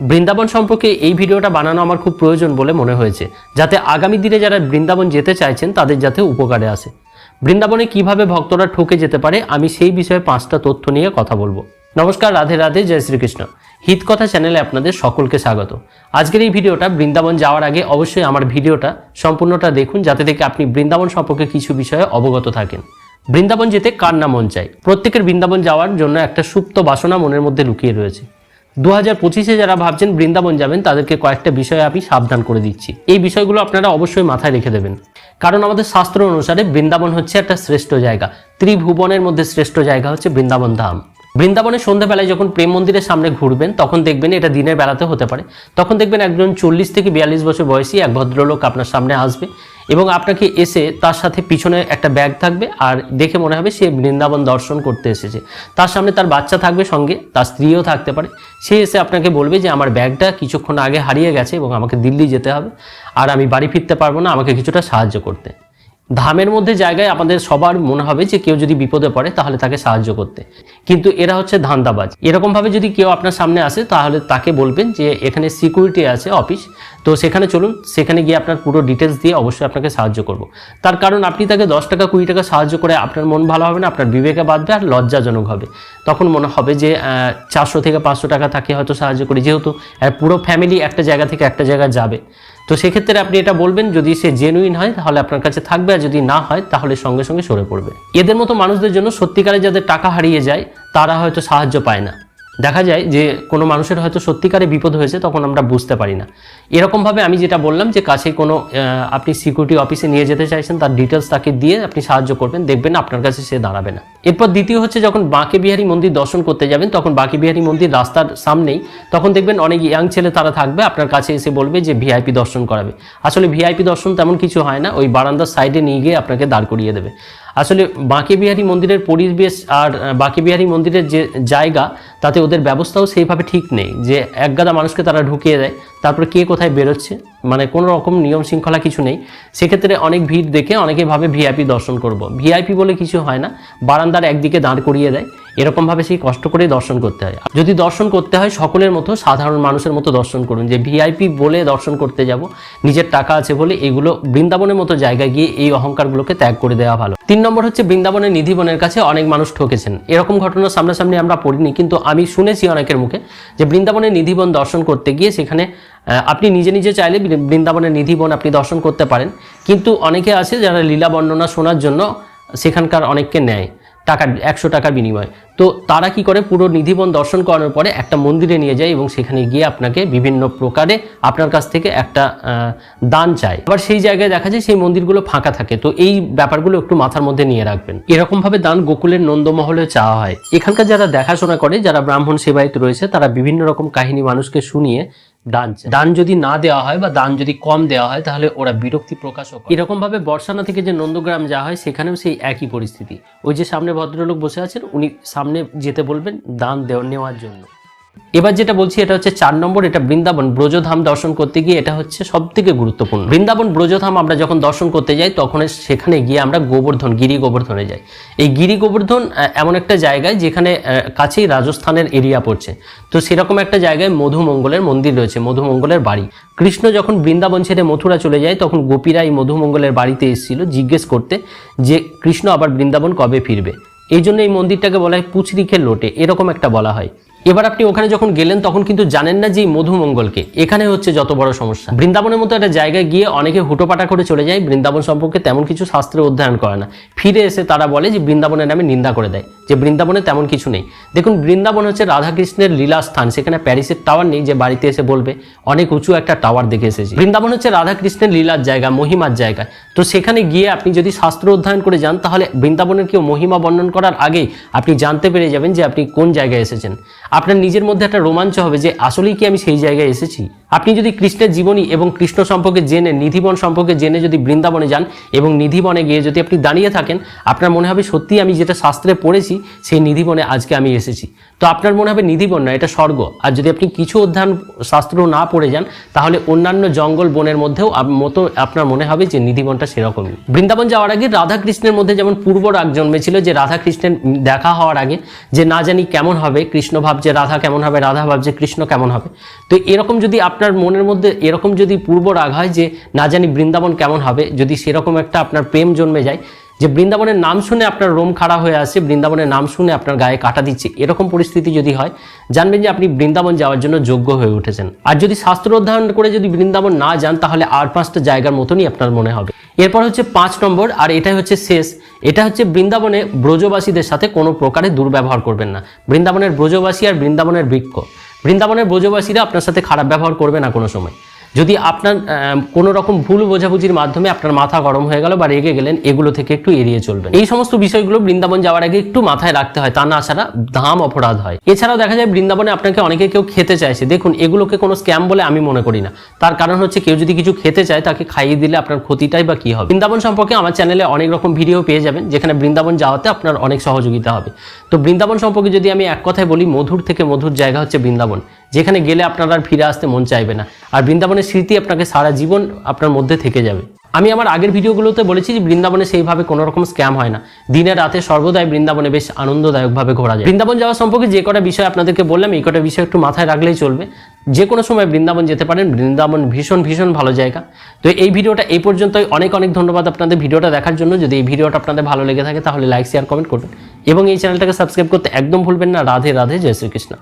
বৃন্দাবন সম্পর্কে এই ভিডিওটা বানানো আমার খুব প্রয়োজন বলে মনে হয়েছে, যাতে আগামী দিনে যারা বৃন্দাবন যেতে চাইছেন তাদের যাতে উপকারে আসে। বৃন্দাবনে কীভাবে ভক্তরা ঠকে যেতে পারে, আমি সেই বিষয়ে পাঁচটা তথ্য নিয়ে কথা বলব। নমস্কার, রাধে রাধে, জয় শ্রীকৃষ্ণ। হিত কথা চ্যানেলে আপনাদের সকলকে স্বাগত। আজকের এই ভিডিওটা বৃন্দাবন যাওয়ার আগে অবশ্যই আমার ভিডিওটা সম্পূর্ণটা দেখুন, যাতে থেকে আপনি বৃন্দাবন সম্পর্কে কিছু বিষয়ে অবগত থাকেন। বৃন্দাবন যেতে কার না মন চাই প্রত্যেকের বৃন্দাবন যাওয়ার জন্য একটা সুপ্ত বাসনা মনের মধ্যে লুকিয়ে রয়েছে। দু হাজার পঁচিশে যারা ভাবছেন বৃন্দাবন যাবেন, তাদেরকে কয়েকটা বিষয়ে আমি সাবধান করে দিচ্ছি। এই বিষয়গুলো আপনারা অবশ্যই মাথায় রেখে দেবেন। কারণ আমাদের শাস্ত্র অনুসারে বৃন্দাবন হচ্ছে একটা শ্রেষ্ঠ জায়গা। ত্রিভুবনের মধ্যে শ্রেষ্ঠ জায়গা হচ্ছে বৃন্দাবন ধাম। বৃন্দাবনে সন্ধ্যাবেলায় যখন প্রেম মন্দিরের সামনে ঘুরবেন, তখন দেখবেন এটা দিনের বেলাতে হতে পারে। তখন দেখবেন একজন চল্লিশ থেকে বিয়াল্লিশ বছর বয়সী এক ভদ্রলোক আপনার সামনে আসবে। এবং আপনাকে এসে তার সাথে পিছনে একটা ব্যাগ থাকবে আর দেখে মনে হবে সে বৃন্দাবন দর্শন করতে এসেছে। তার সামনে তার বাচ্চা থাকবে সঙ্গে, তার স্ত্রীও থাকতে পারে। সে এসে আপনাকে বলবে যে, আমার ব্যাগটা কিছুক্ষণ আগে হারিয়ে গেছে এবং আমাকে দিল্লি যেতে হবে। আর আমি বাড়ি ফিরতে পারব না, আমাকে কিছুটা সাহায্য করতে। ধামের মধ্যে জায়গায় আমাদের সবার মনে হবে যে কেউ যদি বিপদে পড়ে তাহলে তাকে সাহায্য করতে। কিন্তু এরা হচ্ছে ধান্দাবাজ। এরকমভাবে যদি কেউ আপনার সামনে আসে, তাহলে তাকে বলবেন যে এখানে সিকিউরিটি আছে অফিস তো সেখানে চলুন, সেখানে গিয়ে আপনার পুরো ডিটেলস দিয়ে অবশ্যই আপনাকে সাহায্য করব। তার কারণ আপনি তাকে দশ টাকা, কুড়ি টাকা সাহায্য করে আপনার মন ভালো হবে না, আপনার বিবেকে বাঁধবে আর লজ্জাজনক হবে। তখন মনে হবে যে চারশো থেকে পাঁচশো টাকা তাকে হয়তো সাহায্য করি। যেহেতু পুরো ফ্যামিলি একটা জায়গা থেকে একটা জায়গায় যাবে। তো সেক্ষেত্রে আপনি এটা বলবেন, যদি সে জেনুইন হয়, তাহলে আপনার কাছে থাকবে, আর যদি না হয়, তাহলে সঙ্গে সঙ্গে সরে পড়বে। এদের মতো মানুষদের জন্য সত্যিকারে যাদের টাকা হারিয়ে যায়, তারা হয়তো সাহায্য পায় না। দেখা যায় যে কোনো মানুষের হয়তো সত্যিকারে বিপদ হয়েছে, তখন আমরা বুঝতে পারি না। এরকমভাবে আমি যেটা বললাম যে কাছে কোনো আপনি সিকিউরিটি অফিসে নিয়ে যেতে চাইছেন, তার ডিটেলস তাকে দিয়ে আপনি সাহায্য করবেন, দেখবেন আপনার কাছে সে দাঁড়াবে না। এরপর দ্বিতীয় হচ্ছে যখন বাঁকে বিহারী মন্দির দর্শন করতে যাবেন, তখন বাঁকে বিহারী মন্দির রাস্তার সামনেই, তখন দেখবেন অনেক ইয়াং ছেলে তারা থাকবে, আপনার কাছে এসে বলবে যে ভিআইপি দর্শন করাবে। আসলে ভিআইপি দর্শন তেমন কিছু হয় না, ওই বারান্দার সাইডে নিয়ে গিয়ে আপনাকে দাঁড় করিয়ে দেবে। আসলে বাঁকে বিহারী মন্দিরের পরিবেশ আর বাঁকে বিহারী মন্দিরের যে জায়গা, তাতে ওদের ব্যবস্থাও সেইভাবে ঠিক নেই। যে একগাদা মানুষকে তারা ঢুকিয়ে দেয়, তারপরে কে কোথায় বেরোচ্ছে মানে কোনো রকম নিয়ম শৃঙ্খলা কিছু নেই। সেক্ষেত্রে অনেক ভিড় দেখে অনেকে ভাবে ভিআইপি দর্শন করব। ভিআইপি বলে কিছু হয় না, বারান্দার একদিকে দাঁড় করিয়ে দেয়। এরকমভাবে সেই কষ্ট করে দর্শন করতে হয়। যদি দর্শন করতে হয় সকলের মতো, সাধারণ মানুষের মতো দর্শন করুন। যে ভিআইপি বলে দর্শন করতে যাব, নিজের টাকা আছে বলে এগুলো বৃন্দাবনের মতো জায়গায় গিয়ে এই অহংকারগুলোকে ত্যাগ করে দেওয়া ভালো। তিন নম্বর হচ্ছে বৃন্দাবনের নিধিবনের কাছে অনেক মানুষ ঠকেছেন। এরকম ঘটনা সামনাসামনি আমরা পড়িনি, কিন্তু আমি শুনেছি অনেকের মুখে যে বৃন্দাবনের নিধিবন দর্শন করতে গিয়ে সেখানে আপনি নিজে নিজে চাইলে বৃন্দাবনের নিধিবন আপনি দর্শন করতে পারেন। কিন্তু অনেকে আছে যারা লীলা বর্ণনা শোনার জন্য সেখানকার অনেককে নেয়। টাকা একশো টাকার বিনিময়। তো তারা কি করে? পুরো নিধিবন দর্শন করানোর পরে একটা মন্দিরে নিয়ে যায় এবং সেখানে গিয়ে আপনাকে বিভিন্ন প্রকারে আপনার কাছ থেকে একটা দান চায়। আবার সেই জায়গায় দেখা যায় সেই মন্দিরগুলো ফাঁকা থাকে। তো এই ব্যাপারগুলো একটু মাথার মধ্যে নিয়ে রাখবেন। এরকমভাবে দান গোকুলের নন্দমহলে চাওয়া হয়। এখানকার যারা দেখাশোনা করে, যারা ব্রাহ্মণ সেবায়িত রয়েছে, তারা বিভিন্ন রকম কাহিনী মানুষকে শুনিয়ে দান। দান যদি না দেওয়া হয় বা দান যদি কম দেওয়া হয় তাহলে ওরা বিরক্তি প্রকাশও করে। এরকম ভাবে বর্ষানা থেকে যে নন্দগ্রাম যাওয়া হয় সেখানেও সেই একই পরিস্থিতি। ওই যে সামনে ভদ্রলোক বসে আছেন উনি সামনে যেতে বলবেন দান দেওয়া নেওয়ার জন্য। এবার যেটা বলছি, এটা হচ্ছে চার নম্বর, এটা বৃন্দাবন ব্রজধাম দর্শন করতে গিয়ে এটা হচ্ছে সব থেকে গুরুত্বপূর্ণ। বৃন্দাবন ব্রজধাম আমরা যখন দর্শন করতে যাই, তখন সেখানে গিয়ে আমরা গোবর্ধন, গিরি গোবর্ধনে যাই। এই গিরি গোবর্ধন এমন একটা জায়গায় যেখানে কাছেই রাজস্থানের এরিয়া পড়ছে। তো সেরকম একটা জায়গায় মধুমঙ্গলের মন্দির রয়েছে, মধুমঙ্গলের বাড়ি। কৃষ্ণ যখন বৃন্দাবন ছেড়ে মথুরা চলে যায়, তখন গোপীরা এই মধুমঙ্গলের বাড়িতে এসেছিল জিজ্ঞেস করতে যে, কৃষ্ণ আবার বৃন্দাবন কবে ফিরবে? এই জন্য এই মন্দিরটাকে বলা হয় পুচরিখে লোটে, এরকম একটা বলা হয়। এবার আপনি ওখানে যখন গেলেন, তখন কিন্তু জানেন না যে মধুমঙ্গলকে। এখানে হচ্ছে যত বড় সমস্যা। বৃন্দাবনের মতো একটা জায়গায় গিয়ে অনেকে হুটোপাটা করে চলে যায়, বৃন্দাবন সম্পর্কে তেমন কিছু শাস্ত্রে অধ্যয়ন করে না। ফিরে এসে তারা বলে যে বৃন্দাবনের নামে নিন্দা করে দেয়, যে বৃন্দাবনে তেমন কিছু নেই। দেখুন, বৃন্দাবন হচ্ছে রাধাকৃষ্ণের লীলা স্থান সেখানে প্যারিসের টাওয়ার নেই যে বাড়িতে এসে বলবে, অনেক উঁচু একটা টাওয়ার দেখে এসেছি। বৃন্দাবন হচ্ছে রাধাকৃষ্ণের লীলার জায়গা, মহিমার জায়গা। তো সেখানে গিয়ে আপনি যদি শাস্ত্র অধ্যয়ন করে যান, তাহলে বৃন্দাবনের কেউ মহিমা বর্ণন করার আগেই আপনি জানতে পেরে যাবেন যে আপনি কোন জায়গায় এসেছেন। আপনার নিজের মধ্যে একটা রোমাঞ্চ হবে যে আসলেই কি আমি সেই জায়গায় এসেছি? আপনি যদি কৃষ্ণের জীবনী এবং কৃষ্ণ সম্পর্কে জেনে, নিধিবন সম্পর্কে জেনে যদি বৃন্দাবনে যান এবং নিধিবনে গিয়ে যদি আপনি দাঁড়িয়ে থাকেন, আপনার মনে হবে সত্যি আমি যেটা শাস্ত্রে পড়েছি, সেই নিধিবনে আজকে আমি এসেছি। তো আপনার মনে হবে নিধিবন না, এটা স্বর্গ। আর যদি আপনি কিছু অধ্যয়ন শাস্ত্র না পড়ে যান, তাহলে অন্যান্য জঙ্গল বনের মধ্যেও মতো আপনার মনে হবে যে নিধিবনটা সেরকমই বৃন্দাবন যাওয়ার আগে রাধা কৃষ্ণের মধ্যে যেমন পূর্ব রাগ জন্মেছিল, যে রাধা কৃষ্ণের দেখা হওয়ার আগে যে না জানি কেমন হবে, কৃষ্ণ ভাবছে রাধা কেমন হবে, রাধা ভাবছে কৃষ্ণ কেমন হবে। তো এরকম যদি আপনার মনের মধ্যে এরকম যদি পূর্ব রাগ হয় যে, না জানি বৃন্দাবন কেমন হবে, যদি সেরকম একটা আপনার প্রেম জন্মে যায়, যে বৃন্দাবনের নাম শুনে আপনার রোম খাড়া হয়ে আসে, বৃন্দাবনের নাম শুনে আপনার গায়ে কাটা দিচ্ছে, এরকম পরিস্থিতি যদি হয়, জানবেন যে আপনি বৃন্দাবন যাওয়ার জন্য যোগ্য হয়ে উঠেছেন। আর যদি শাস্ত্র অধ্যয়ন করে যদি বৃন্দাবন না যান, তাহলে আর পাঁচটা জায়গার মতনই আপনার মনে হবে। এরপর হচ্ছে পাঁচ নম্বর, আর এটাই হচ্ছে শেষ। এটা হচ্ছে বৃন্দাবনে ব্রজবাসীদের সাথে কোনো প্রকারে দুর্ব্যবহার করবেন না। বৃন্দাবনের ব্রজবাসী আর বৃন্দাবনের বৃক্ষ। বৃন্দাবনের ব্রজবাসীরা আপনার সাথে খারাপ ব্যবহার করবে না কোনো সময়। যদি আপনার কোনো রকম ভুল বোঝাবুঝির মাধ্যমে আপনার মাথা গরম হয়ে গেল বা রেগে গেলেন, এগুলো থেকে একটু এড়িয়ে চলবেন। এই সমস্ত বিষয়গুলো বৃন্দাবন যাওয়ার আগে একটু মাথায় রাখতে হয়, তা না ছাড়া দাম অপরাধ হয়। এছাড়াও দেখা যায় বৃন্দাবনে আপনাকে অনেকে কেউ খেতে চাইছে। দেখুন, এগুলোকে কোনো স্ক্যাম বলে আমি মনে করি না। তার কারণ হচ্ছে কেউ যদি কিছু খেতে চায়, তাকে খাইয়ে দিলে আপনার ক্ষতিটাই বা কি হবে? বৃন্দাবন সম্পর্কে আমার চ্যানেলে অনেক রকম ভিডিও পেয়ে যাবেন, যেখানে বৃন্দাবন যাওয়াতে আপনার অনেক সহযোগিতা হবে। তো বৃন্দাবন সম্পর্কে যদি আমি এক কথায় বলি, মধুর থেকে মধুর জায়গা হচ্ছে বৃন্দাবন। যেখানে গেলে আপনার আর ফিরে আসতে মন চাইবে না। আর বৃন্দাবনের স্মৃতি আপনাকে সারা জীবন আপনার মধ্যে থেকে যাবে। আমি আমার আগের ভিডিওগুলোতে বলেছি যে বৃন্দাবনে সেইভাবে কোনো রকম স্ক্যাম হয় না। দিনে রাতে সর্বদাই বৃন্দাবনে বেশ আনন্দদায়কভাবে ঘোরা যায়। বৃন্দাবন যাওয়া সম্পর্কে যে কটা বিষয় আপনাদেরকে বললাম, এই কটা বিষয় একটু মাথায় রাখলেই চলবে। যে কোনো সময় বৃন্দাবন যেতে পারেন। বৃন্দাবন ভীষণ ভীষণ ভালো জায়গা। তো এই ভিডিওটা এই পর্যন্তই। অনেক অনেক ধন্যবাদ আপনাদের ভিডিওটা দেখার জন্য। যদি এই ভিডিওটা আপনাদের ভালো লেগে থাকে, তাহলে লাইক শেয়ার কমেন্ট করবেন। এবং এই চ্যানেলটাকে সাবস্ক্রাইব করতে একদম ভুলবেন না। রাধে রাধে, জয় শ্রীকৃষ্ণ।